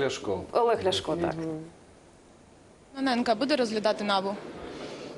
Ляшко. Олег Ляшко, так. Кононенка буде розглядати НАБУ?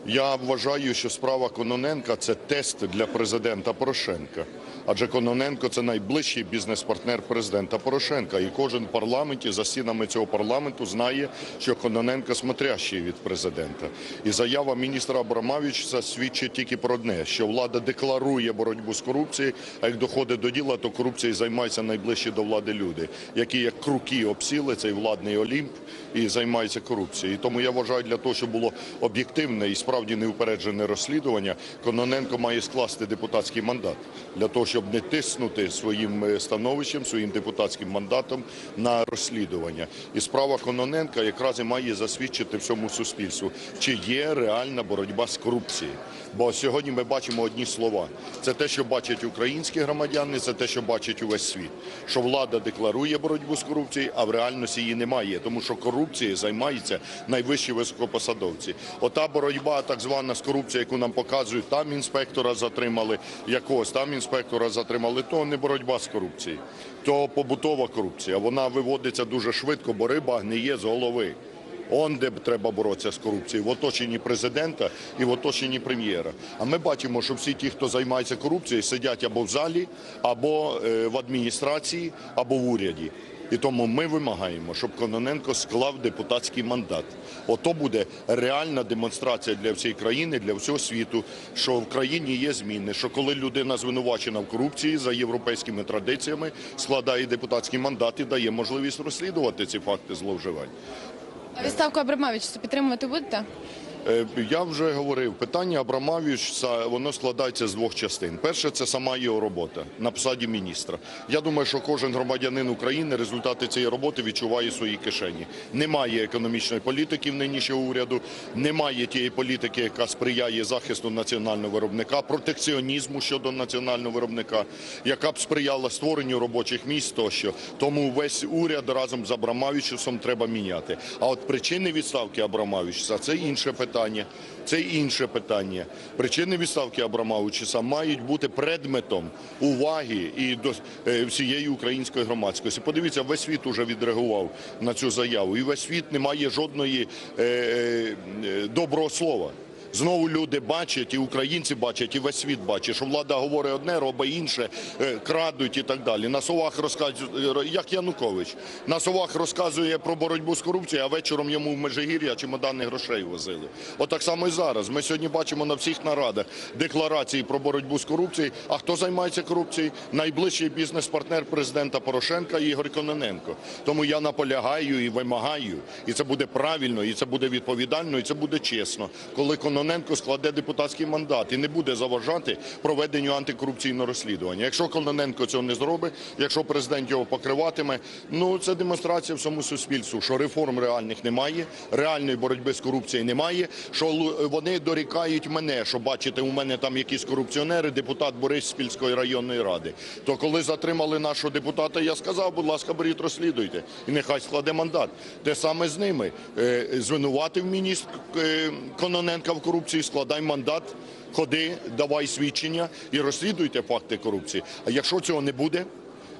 Я вважаю, що справа Кононенка це тест для президента Порошенка. Адже Кононенко це найближчий бізнес-партнер президента Порошенка. І кожен в парламенті за стінами цього парламенту знає, що Кононенко смотрящий від президента. І заява міністра Абрамавіча свідчить тільки про одне, що влада декларує боротьбу з корупцією, а як доходить до діла, то корупцією займаються найближчі до влади люди, які як круки обсіли цей владний олімп і займаються корупцією. І тому я вважаю, для того, щоб було об'єктивне і справді неупереджене розслідування, Кононенко має скласти депутатський мандат для того, щоб не тиснути своїм е, становищем, своїм депутатським мандатом на розслідування. І справа Кононенка якраз і має засвідчити всьому суспільству, чи є реальна боротьба з корупцією. Бо сьогодні ми бачимо одні слова. Це те, що бачать українські громадяни, це те, що бачить увесь світ. Що влада декларує боротьбу з корупцією, а в реальності її немає, тому що корупцією займаються найвищі високопосадовці. Ота боротьба, так звана з корупцією, яку нам показують, там інспектора затримали якогось, там інспектора затримали. То не боротьба з корупцією, то побутова корупція. Вона виводиться дуже швидко, бо риба гниє з голови. Он де треба боротися з корупцією в оточенні президента і в оточенні прем'єра. А ми бачимо, що всі ті, хто займається корупцією, сидять або в залі, або е, в адміністрації, або в уряді. І тому ми вимагаємо, щоб Кононенко склав депутатський мандат. Ото буде реальна демонстрація для всієї країни, для всього світу, що в країні є зміни. Що коли людина звинувачена в корупції за європейськими традиціями, складає депутатський мандат і дає можливість розслідувати ці факти зловживань. А відставку Абрамовича підтримувати будете? Е, Я вже говорив, питання Абрамавіча, воно складається з двох частин. Перше, це сама його робота на посаді міністра. Я думаю, що кожен громадянин України результати цієї роботи відчуває в своїй кишені. Немає економічної політики в нинішнього уряду, немає тієї політики, яка сприяє захисту національного виробника, протекціонізму щодо національного виробника, яка б сприяла створенню робочих місць тощо. Тому весь уряд разом з Абрамавічусом треба міняти. А от причини відставки Абрамавічуса – це інше питання. Це інше питання. Причини відставки Абрамовича мають бути предметом уваги і до е, всієї української громадськості. Подивіться, весь світ уже відреагував на цю заяву, і весь світ не має жодної е, е, доброго слова. Знову люди бачать, і українці бачать, і весь світ бачить, що влада говорить одне, робить інше, е, крадуть і так далі. На словах розказує, як Янукович, на словах розказує про боротьбу з корупцією, а вечором йому в Межигір'я чемодани грошей возили. Отак само і зараз. Ми сьогодні бачимо на всіх нарадах декларації про боротьбу з корупцією. А хто займається корупцією? Найближчий бізнес-партнер президента Порошенка Ігор Кононенко. Тому я наполягаю і вимагаю, і це буде правильно, і це буде відповідально, і це буде чесно, коли Кононенко складе депутатський мандат і не буде заважати проведенню антикорупційного розслідування. Якщо Кононенко цього не зробить, якщо президент його покриватиме, ну це демонстрація всьому суспільству, що реформ реальних немає, реальної боротьби з корупцією немає. Що вони дорікають мене, що бачите, у мене там якісь корупціонери, депутат Бориспільської районної ради. То коли затримали нашого депутата, я сказав, будь ласка, беріть, розслідуйте, і нехай складе мандат. Те саме з ними Е, звинуватив міністр е, Кононенка в корупції, складай мандат. Ходи, давай свідчення і розслідуйте факти корупції. А якщо цього не буде,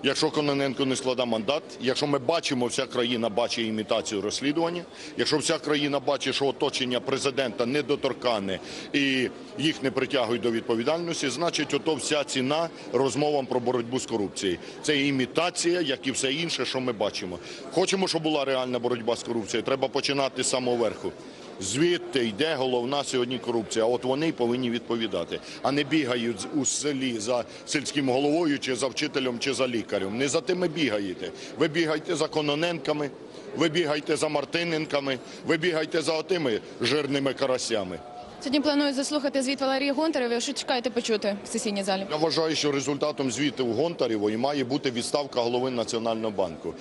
Якщо Кононенко не складає мандат, якщо ми бачимо, вся країна бачить імітацію розслідування, якщо вся країна бачить, що оточення президента недоторкане і їх не притягують до відповідальності, значить, ото вся ціна розмовам про боротьбу з корупцією. Це імітація, як і все інше, що ми бачимо. Хочемо, щоб була реальна боротьба з корупцією. Треба починати з самого верху. Звідти йде головна сьогодні корупція. От вони повинні відповідати, а не бігають у селі за сільським головою, чи за вчителем, чи за лікарем. Не за тими бігаєте. Ви бігайте за Кононенками, ви бігайте за Мартиненками, ви бігайте за отими жирними карасями. Сьогодні планують заслухати звіт Валерії Гонтаревої. Що чекаєте почути в сесійній залі? Я вважаю, що результатом звіту Гонтарєвої має бути відставка голови Національного банку.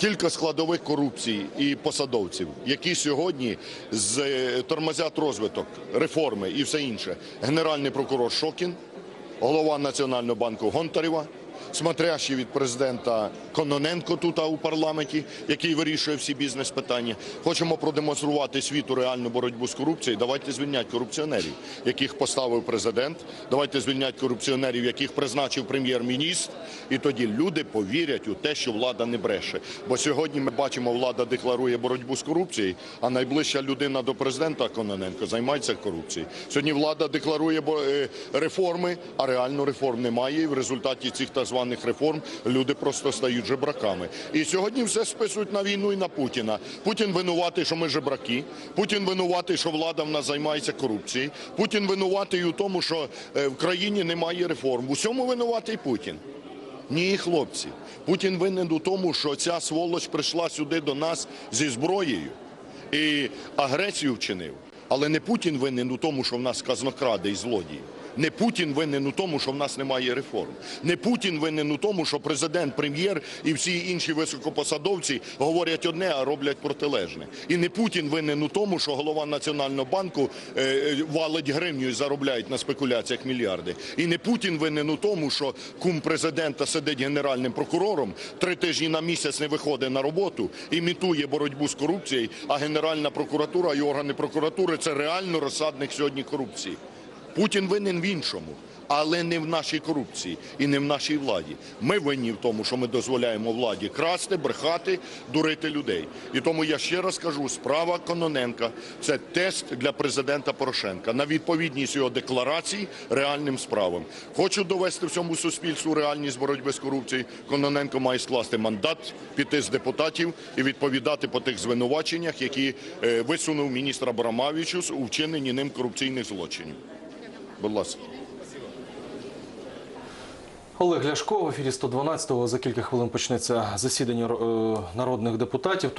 Кілька складових корупцій і посадовців, які сьогодні з е, тормозять розвиток, реформи і все інше. Генеральний прокурор Шокін, голова Національного банку Гонтарєва, смотрящий від президента Кононенко тут у парламенті, який вирішує всі бізнес-питання. Хочемо продемонструвати світу реальну боротьбу з корупцією. Давайте звільняти корупціонерів, яких поставив президент. Давайте звільняти корупціонерів, яких призначив прем'єр-міністр. І тоді люди повірять у те, що влада не бреше. Бо сьогодні ми бачимо, влада декларує боротьбу з корупцією, а найближча людина до президента Кононенко займається корупцією. Сьогодні влада декларує е, реформи, а реально реформ немає. І в результаті цих так званих реформ люди просто стають жебраками. І сьогодні все списують на війну і на Путіна. Путін винуватий, що ми жебраки. Путін винуватий, що влада в нас займається корупцією. Путін винуватий у тому, що е, в країні немає реформ. В усьому винуватий Путін. Ні, хлопці. Путін винен у тому, що ця сволоч прийшла сюди до нас зі зброєю і агресію вчинив. Але не Путін винен у тому, що в нас казнокради і злодії. Не Путін винен у тому, що в нас немає реформ. Не Путін винен у тому, що президент, прем'єр і всі інші високопосадовці говорять одне, а роблять протилежне. І не Путін винен у тому, що голова Національного банку е, е, валить гривню і заробляють на спекуляціях мільярди. І не Путін винен у тому, що кум президента сидить генеральним прокурором, три тижні на місяць не виходить на роботу, імітує боротьбу з корупцією, а Генеральна прокуратура і органи прокуратури це реально розсадник сьогодні корупції. Путін винен в іншому, але не в нашій корупції і не в нашій владі. Ми винні в тому, що ми дозволяємо владі красти, брехати, дурити людей. І тому я ще раз кажу: справа Кононенка це тест для президента Порошенка на відповідність його декларацій реальним справам. Хочу довести всьому суспільству реальність боротьби з корупцією. Кононенко має скласти мандат, піти з депутатів і відповідати по тих звинуваченнях, які е, висунув міністр Абрамавічус у вчиненні ним корупційних злочинів. Будь ласка. Олег Ляшко в ефірі 112-го. За кілька хвилин почнеться засідання е, народних депутатів.